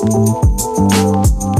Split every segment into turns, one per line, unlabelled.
Thank you.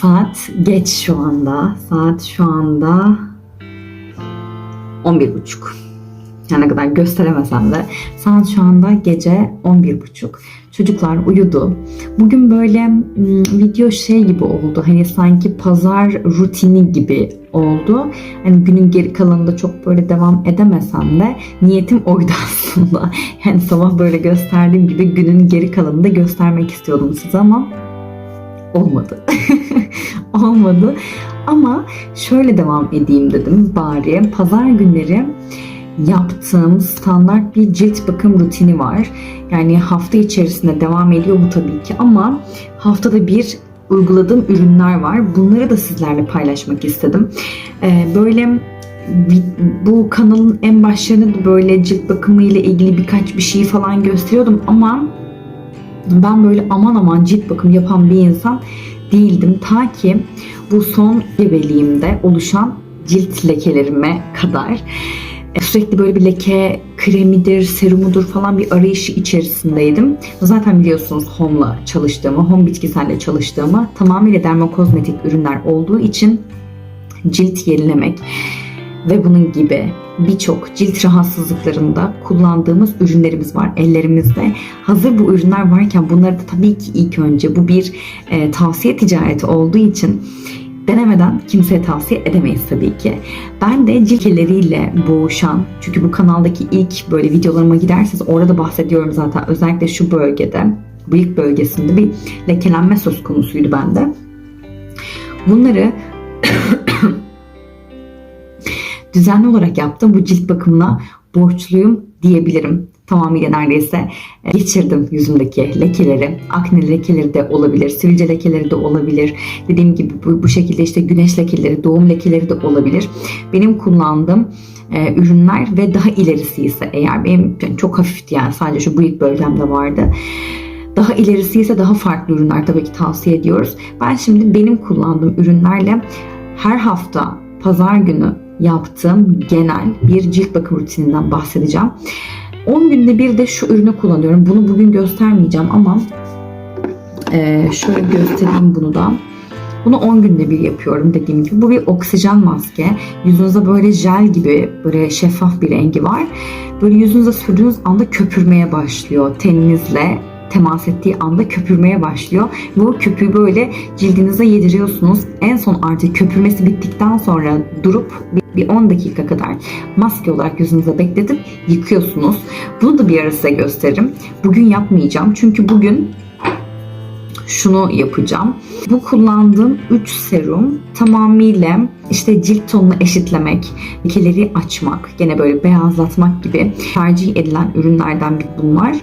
Saat geç şu anda. Saat şu anda 11.30. Yani ne kadar gösteremesem de saat şu anda gece 11.30. Çocuklar uyudu. Bugün böyle mm, video şey gibi oldu. Hani sanki pazar rutini gibi oldu. Hani günün geri kalanında çok böyle devam edemesem de niyetim oydu aslında. Yani sabah böyle gösterdiğim gibi günün geri kalanını da göstermek istiyordum size ama olmadı. olmadı. Ama şöyle devam edeyim dedim bari. Pazar günleri yaptığım standart bir cilt bakım rutini var. Yani hafta içerisinde devam ediyor bu tabii ki ama haftada bir uyguladığım ürünler var. Bunları da sizlerle paylaşmak istedim. Ee, böyle bu kanalın en başlarında da böyle cilt bakımı ile ilgili birkaç bir şey falan gösteriyordum ama ben böyle aman aman cilt bakım yapan bir insan değildim. Ta ki bu son gebeliğimde oluşan cilt lekelerime kadar e, sürekli böyle bir leke kremidir, serumudur falan bir arayışı içerisindeydim. Zaten biliyorsunuz Home'la çalıştığımı, Home bitkiselle çalıştığımı tamamıyla dermokozmetik ürünler olduğu için cilt yenilemek ve bunun gibi birçok cilt rahatsızlıklarında kullandığımız ürünlerimiz var ellerimizde. Hazır bu ürünler varken bunları da tabii ki ilk önce bu bir e, tavsiye ticareti olduğu için denemeden kimseye tavsiye edemeyiz tabii ki. Ben de cilt lekeleriyle boğuşan çünkü bu kanaldaki ilk böyle videolarıma giderseniz orada bahsediyorum zaten özellikle şu bölgede bıyık bölgesinde bir lekelenme söz konusuydu bende. Bunları düzenli olarak yaptığım bu cilt bakımına borçluyum diyebilirim. Tamamıyla neredeyse e, geçirdim yüzümdeki lekeleri. Akne lekeleri de olabilir, sivilce lekeleri de olabilir. Dediğim gibi bu, bu şekilde işte güneş lekeleri, doğum lekeleri de olabilir. Benim kullandığım e, ürünler ve daha ilerisi ise eğer benim yani çok hafifti yani sadece şu bıyık bölgemde vardı. Daha ilerisi ise daha farklı ürünler tabii ki tavsiye ediyoruz. Ben şimdi benim kullandığım ürünlerle her hafta pazar günü yaptığım genel bir cilt bakım rutininden bahsedeceğim. 10 günde bir de şu ürünü kullanıyorum. Bunu bugün göstermeyeceğim ama e, şöyle göstereyim bunu da. Bunu 10 günde bir yapıyorum dediğim gibi. Bu bir oksijen maske. Yüzünüze böyle jel gibi böyle şeffaf bir rengi var. Böyle yüzünüze sürdüğünüz anda köpürmeye başlıyor. Teninizle temas ettiği anda köpürmeye başlıyor. Bu köpüğü böyle cildinize yediriyorsunuz. En son artık köpürmesi bittikten sonra durup bir 10 dakika kadar maske olarak yüzünüze bekletip yıkıyorsunuz. Bunu da bir ara size gösteririm. Bugün yapmayacağım. Çünkü bugün şunu yapacağım. Bu kullandığım 3 serum tamamıyla işte cilt tonunu eşitlemek, lekeleri açmak, gene böyle beyazlatmak gibi tercih edilen ürünlerden bir bunlar.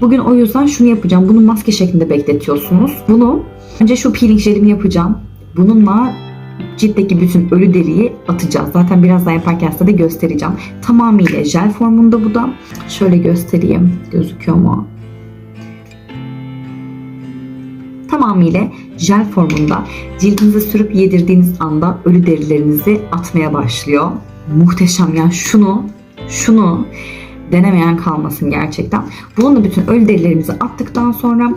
Bugün o yüzden şunu yapacağım. Bunu maske şeklinde bekletiyorsunuz. Bunu önce şu peeling jelimi yapacağım. Bununla ciltteki bütün ölü deriyi atacağız. Zaten birazdan yaparken size de göstereceğim. Tamamıyla jel formunda bu da. Şöyle göstereyim. Gözüküyor mu? Tamamıyla jel formunda cildinize sürüp yedirdiğiniz anda ölü derilerinizi atmaya başlıyor. Muhteşem yani şunu şunu denemeyen kalmasın gerçekten. Bununla bütün ölü derilerimizi attıktan sonra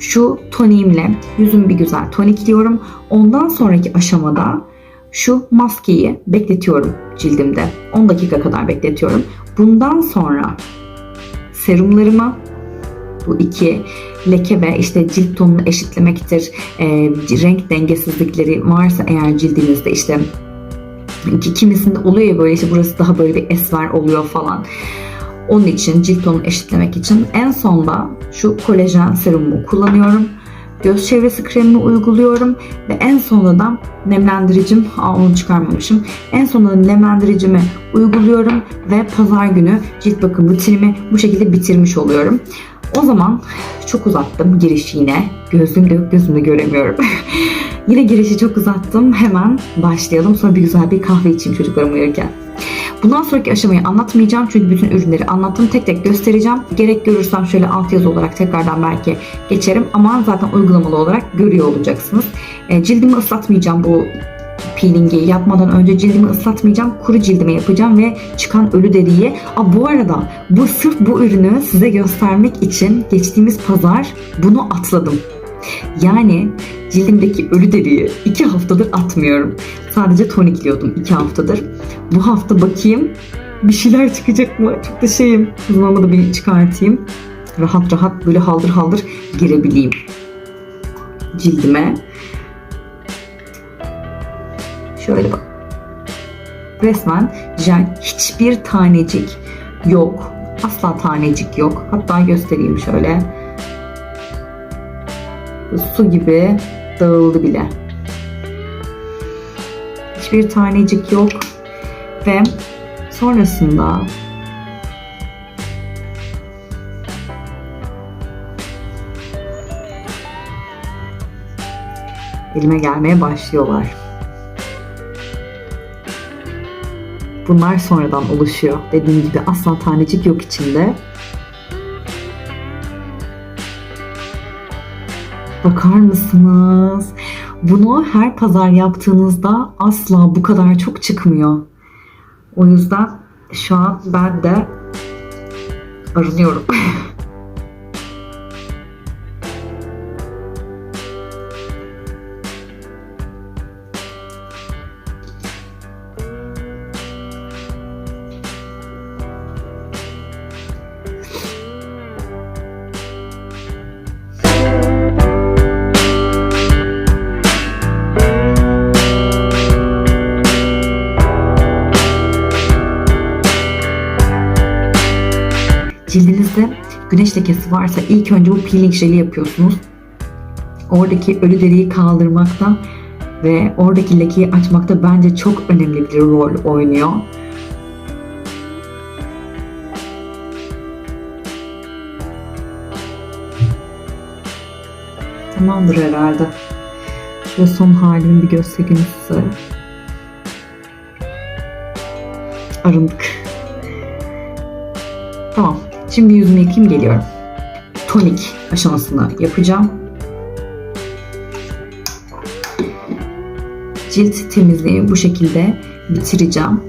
şu toniğimle yüzümü bir güzel tonikliyorum. Ondan sonraki aşamada şu maskeyi bekletiyorum cildimde. 10 dakika kadar bekletiyorum. Bundan sonra serumlarıma bu iki leke ve işte cilt tonunu eşitlemektir. E, renk dengesizlikleri varsa eğer cildinizde işte ki kimisinde oluyor ya böyle işte burası daha böyle bir esmer oluyor falan. Onun için cilt tonunu eşitlemek için en sonda şu kolajen serumumu kullanıyorum. Göz çevresi kremini uyguluyorum ve en sonunda da nemlendiricim, aa onu çıkarmamışım. En sonunda nemlendiricimi uyguluyorum ve pazar günü cilt bakım rutinimi bu şekilde bitirmiş oluyorum. O zaman çok uzattım giriş yine. Gözlüğüm de yok gözümde göremiyorum. yine girişi çok uzattım. Hemen başlayalım. Sonra bir güzel bir kahve içeyim çocuklarım uyurken. Bundan sonraki aşamayı anlatmayacağım çünkü bütün ürünleri anlattım. Tek tek göstereceğim. Gerek görürsem şöyle altyazı olarak tekrardan belki geçerim ama zaten uygulamalı olarak görüyor olacaksınız. E, cildimi ıslatmayacağım bu peelingi yapmadan önce cildimi ıslatmayacağım. Kuru cildime yapacağım ve çıkan ölü deriyi. Aa, bu arada bu sırf bu ürünü size göstermek için geçtiğimiz pazar bunu atladım. Yani cildimdeki ölü deriyi iki haftadır atmıyorum. Sadece tonikliyordum iki haftadır. Bu hafta bakayım bir şeyler çıkacak mı? Çok da şeyim. Hızlanma da bir çıkartayım. Rahat rahat böyle haldır haldır girebileyim cildime. Şöyle bak. Resmen jel hiçbir tanecik yok. Asla tanecik yok. Hatta göstereyim şöyle. Su gibi dağıldı bile. Hiçbir tanecik yok. Ve sonrasında elime gelmeye başlıyorlar. Bunlar sonradan oluşuyor. Dediğim gibi asla tanecik yok içinde. Bakar mısınız? Bunu her pazar yaptığınızda asla bu kadar çok çıkmıyor. O yüzden şu an ben de arınıyorum. lekesi varsa ilk önce bu peeling jeli yapıyorsunuz. Oradaki ölü deriyi kaldırmakta ve oradaki lekeyi açmakta bence çok önemli bir rol oynuyor. Tamamdır herhalde. Şöyle son halini bir göstereyim size. Arındık. Tamam. Şimdi yüzümü yıkayayım geliyorum. Tonik aşamasını yapacağım. Cilt temizliği bu şekilde bitireceğim.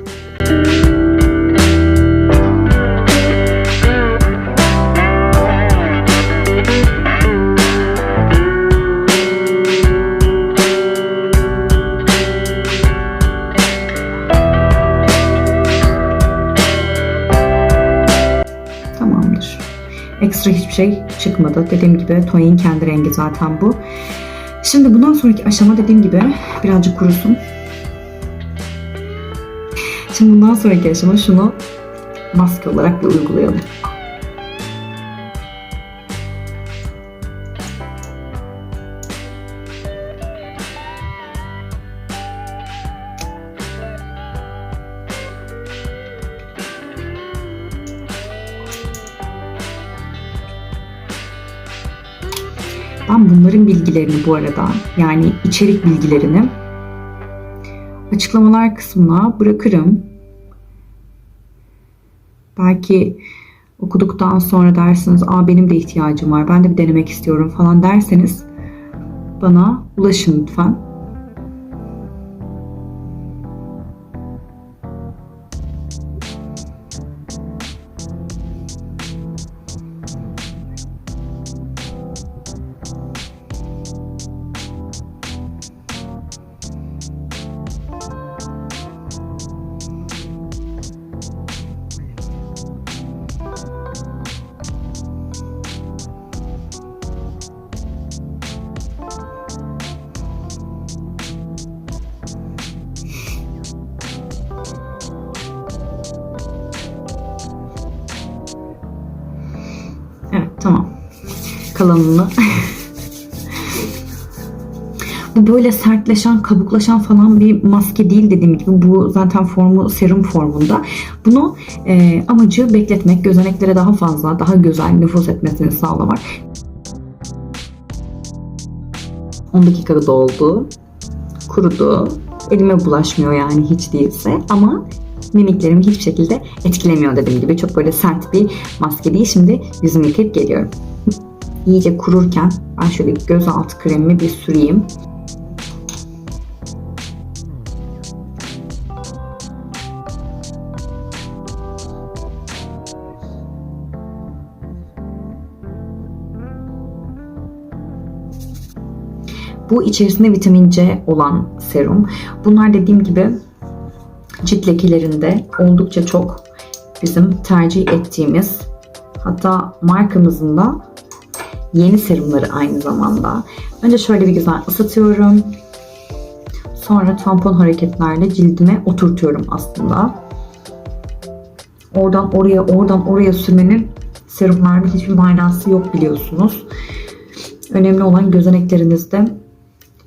Çıkmadı. Dediğim gibi tonin kendi rengi zaten bu. Şimdi bundan sonraki aşama dediğim gibi birazcık kurusun. Şimdi bundan sonraki aşama şunu maske olarak bir uygulayalım. Bilgilerini bu arada yani içerik bilgilerini açıklamalar kısmına bırakırım. Belki okuduktan sonra dersiniz Aa benim de ihtiyacım var ben de bir denemek istiyorum falan derseniz bana ulaşın lütfen. Kalanını. Bu böyle sertleşen, kabuklaşan falan bir maske değil dediğim gibi. Bu zaten formu serum formunda. Bunu e, amacı bekletmek, gözeneklere daha fazla, daha güzel nüfuz etmesini sağlamak. 10 dakikada doldu. Kurudu. Elime bulaşmıyor yani hiç değilse. Ama mimiklerimi hiçbir şekilde etkilemiyor dediğim gibi. Çok böyle sert bir maske değil. Şimdi yüzümü yıkayıp geliyorum. İyice kururken ben şöyle gözaltı kremimi bir süreyim. Bu içerisinde vitamin C olan serum. Bunlar dediğim gibi cilt lekelerinde oldukça çok bizim tercih ettiğimiz hatta markamızın da yeni serumları aynı zamanda. Önce şöyle bir güzel ısıtıyorum. Sonra tampon hareketlerle cildime oturtuyorum aslında. Oradan oraya, oradan oraya sürmenin serumlarda hiçbir manası yok biliyorsunuz. Önemli olan gözeneklerinizde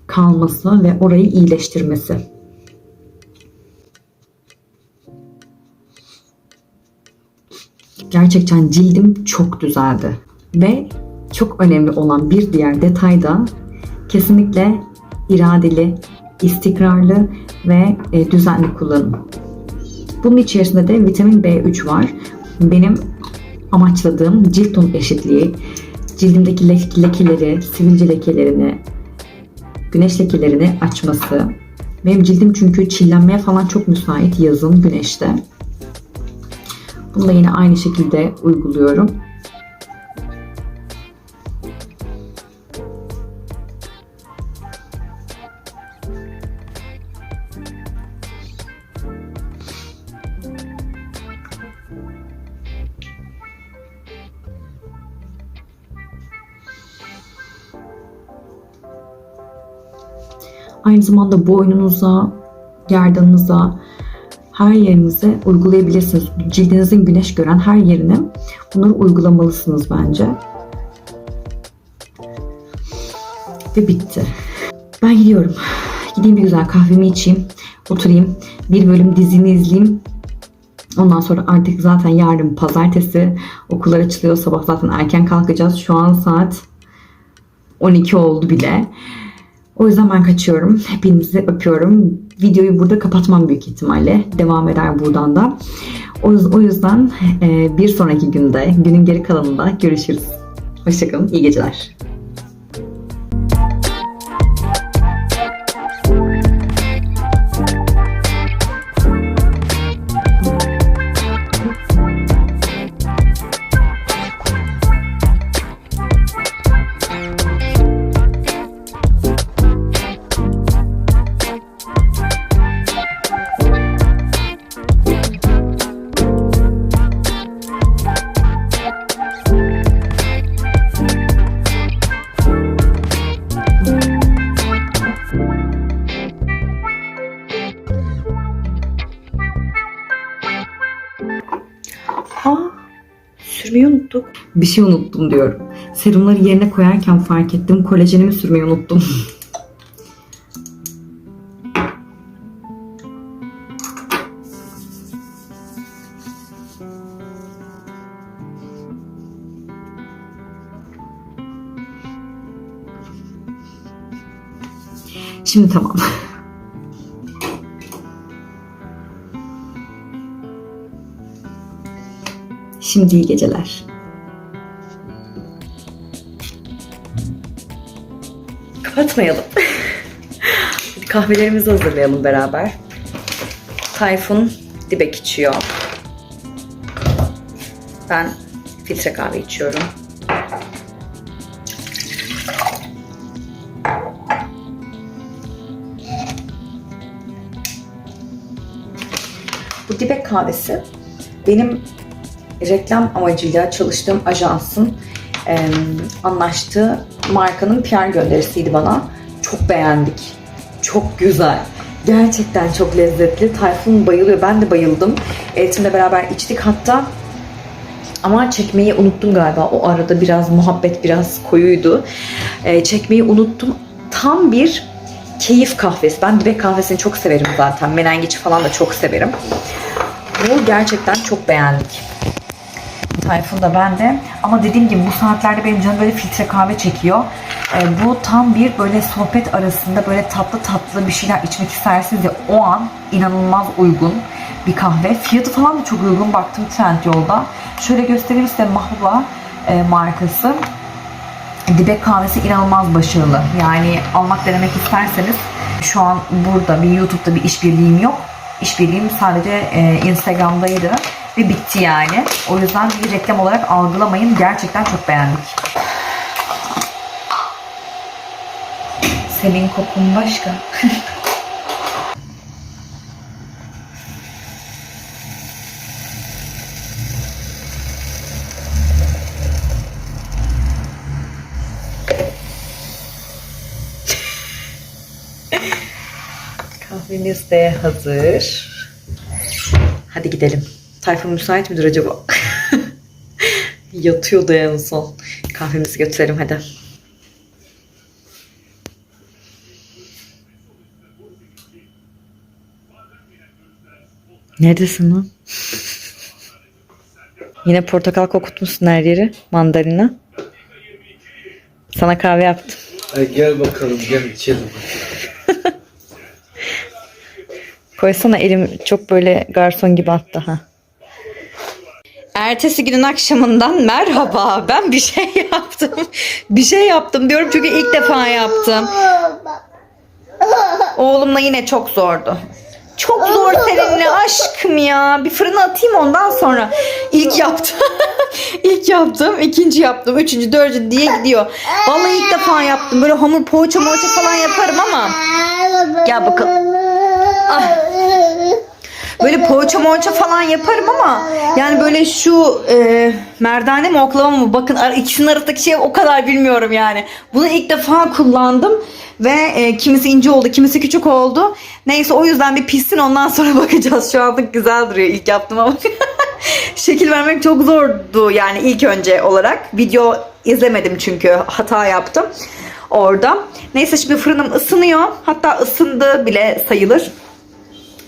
kalması ve orayı iyileştirmesi. Gerçekten cildim çok düzeldi. Ve çok önemli olan bir diğer detay da kesinlikle iradeli, istikrarlı ve e, düzenli kullanım. Bunun içerisinde de vitamin B3 var. Benim amaçladığım cilt ton eşitliği, cildimdeki le- lekeleri, sivilce lekelerini, güneş lekelerini açması. Benim cildim çünkü çillenmeye falan çok müsait yazın güneşte. Bunu da yine aynı şekilde uyguluyorum. Aynı zamanda boynunuza, gerdanınıza, her yerinize uygulayabilirsiniz. Cildinizin güneş gören her yerine bunları uygulamalısınız bence. Ve bitti. Ben gidiyorum. Gideyim bir güzel kahvemi içeyim. Oturayım. Bir bölüm dizimi izleyeyim. Ondan sonra artık zaten yarın pazartesi okullar açılıyor. Sabah zaten erken kalkacağız. Şu an saat 12 oldu bile. O yüzden ben kaçıyorum. Hepinizi öpüyorum. Videoyu burada kapatmam büyük ihtimalle. Devam eder buradan da. O yüz- o yüzden e, bir sonraki günde, günün geri kalanında görüşürüz. Hoşçakalın. İyi geceler. Unuttuk. Bir şey unuttum diyorum. Serumları yerine koyarken fark ettim. Kolajenimi sürmeyi unuttum. Şimdi tamam. Şimdi iyi geceler. Kapatmayalım. Kahvelerimizi hazırlayalım beraber. Tayfun dibek içiyor. Ben filtre kahve içiyorum. Bu dibek kahvesi benim reklam amacıyla çalıştığım ajansın e, anlaştığı markanın PR gönderisiydi bana. Çok beğendik. Çok güzel. Gerçekten çok lezzetli. Tayfun bayılıyor. Ben de bayıldım. Eltimle beraber içtik. Hatta Ama çekmeyi unuttum galiba. O arada biraz muhabbet biraz koyuydu. Ee, çekmeyi unuttum. Tam bir keyif kahvesi. Ben dibek kahvesini çok severim zaten. Menengiçi falan da çok severim. Bu gerçekten çok beğendik. Tayfun da ben de. Ama dediğim gibi bu saatlerde benim canım böyle filtre kahve çekiyor. Ee, bu tam bir böyle sohbet arasında böyle tatlı tatlı bir şeyler içmek isterseniz ya o an inanılmaz uygun bir kahve. Fiyatı falan da çok uygun. Baktım Trendyol'da. Şöyle göstereyim size Mahbuba e, markası. Dibek kahvesi inanılmaz başarılı. Yani almak denemek isterseniz şu an burada bir YouTube'da bir işbirliğim yok. İşbirliğim sadece e, Instagram'daydı ve bitti yani. O yüzden bir reklam olarak algılamayın. Gerçekten çok beğendik. Senin kokun başka. Kahvemiz de hazır. Hadi gidelim. Tayfun müsait midir acaba? Yatıyordu en son. Kahvemizi götürelim hadi. Neredesin lan? Yine portakal kokutmuşsun her yeri. Mandalina. Sana kahve yaptım.
Ay gel bakalım gel içelim.
Koysana elim çok böyle garson gibi attı ha. Ertesi günün akşamından merhaba ben bir şey yaptım. Bir şey yaptım diyorum çünkü ilk defa yaptım. Oğlumla yine çok zordu. Çok zor seninle aşkım ya. Bir fırına atayım ondan sonra. İlk yaptım. ilk yaptım. ikinci yaptım. Üçüncü, dördüncü diye gidiyor. Vallahi ilk defa yaptım. Böyle hamur poğaça moğaça falan yaparım ama. Gel bakalım. Ah. Böyle poğaça moğaça falan yaparım ama yani böyle şu e, merdane mi oklava mı bakın ikisinin arasındaki şey o kadar bilmiyorum yani. Bunu ilk defa kullandım ve e, kimisi ince oldu kimisi küçük oldu. Neyse o yüzden bir pişsin ondan sonra bakacağız. Şu anlık güzel duruyor ilk yaptım ama. Şekil vermek çok zordu yani ilk önce olarak. Video izlemedim çünkü hata yaptım orada. Neyse şimdi fırınım ısınıyor. Hatta ısındı bile sayılır.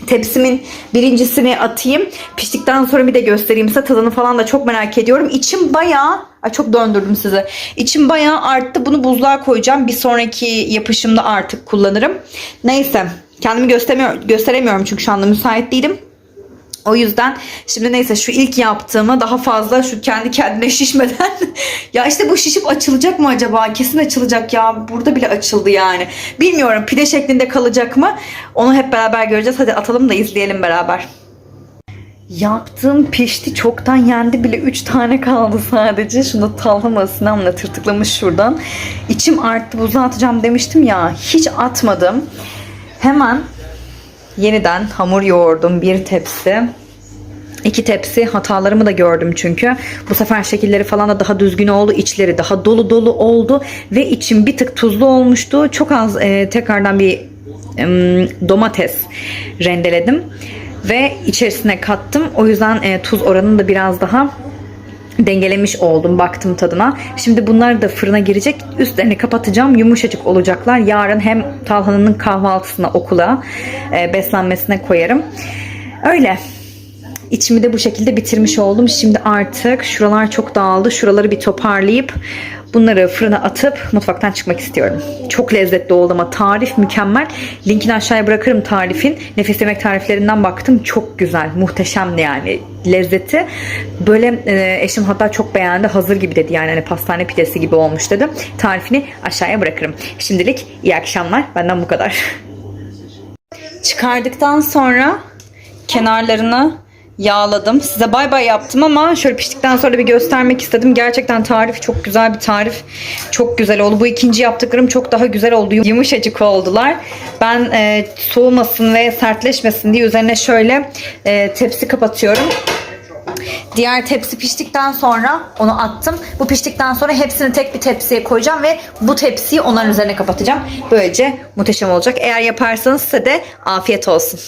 Tepsimin birincisini atayım. Piştikten sonra bir de göstereyim size. Tadını falan da çok merak ediyorum. İçim bayağı Ay çok döndürdüm sizi. İçim bayağı arttı. Bunu buzluğa koyacağım. Bir sonraki yapışımda artık kullanırım. Neyse. Kendimi gösteremiyor, gösteremiyorum çünkü şu anda müsait değilim. O yüzden şimdi neyse şu ilk yaptığımı daha fazla şu kendi kendine şişmeden ya işte bu şişip açılacak mı acaba? Kesin açılacak ya. Burada bile açıldı yani. Bilmiyorum pide şeklinde kalacak mı? Onu hep beraber göreceğiz. Hadi atalım da izleyelim beraber. Yaptığım pişti çoktan yendi bile 3 tane kaldı sadece. Şunu talhama sinemle tırtıklamış şuradan. İçim arttı buzluğa atacağım demiştim ya. Hiç atmadım. Hemen yeniden hamur yoğurdum bir tepsi. İki tepsi hatalarımı da gördüm çünkü. Bu sefer şekilleri falan da daha düzgün oldu. içleri daha dolu dolu oldu. Ve içim bir tık tuzlu olmuştu. Çok az e, tekrardan bir em, domates rendeledim. Ve içerisine kattım. O yüzden e, tuz oranını da biraz daha dengelemiş oldum baktım tadına. Şimdi bunlar da fırına girecek. Üstlerini kapatacağım. Yumuşacık olacaklar. Yarın hem Talhan'ın kahvaltısına okula e, beslenmesine koyarım. Öyle. İçimi de bu şekilde bitirmiş oldum. Şimdi artık şuralar çok dağıldı. Şuraları bir toparlayıp bunları fırına atıp mutfaktan çıkmak istiyorum. Çok lezzetli oldu ama tarif mükemmel. Linkini aşağıya bırakırım tarifin. Nefis yemek tariflerinden baktım. Çok güzel. Muhteşemdi yani lezzeti. Böyle e, eşim hatta çok beğendi. Hazır gibi dedi yani hani pastane pidesi gibi olmuş dedi. Tarifini aşağıya bırakırım. Şimdilik iyi akşamlar. Benden bu kadar. Çıkardıktan sonra kenarlarını yağladım. Size bay bay yaptım ama şöyle piştikten sonra bir göstermek istedim. Gerçekten tarif çok güzel bir tarif. Çok güzel oldu. Bu ikinci yaptıklarım çok daha güzel oldu. Yumuşacık oldular. Ben e, soğumasın ve sertleşmesin diye üzerine şöyle e, tepsi kapatıyorum. Diğer tepsi piştikten sonra onu attım. Bu piştikten sonra hepsini tek bir tepsiye koyacağım ve bu tepsiyi onların üzerine kapatacağım. Böylece muhteşem olacak. Eğer yaparsanız size de afiyet olsun.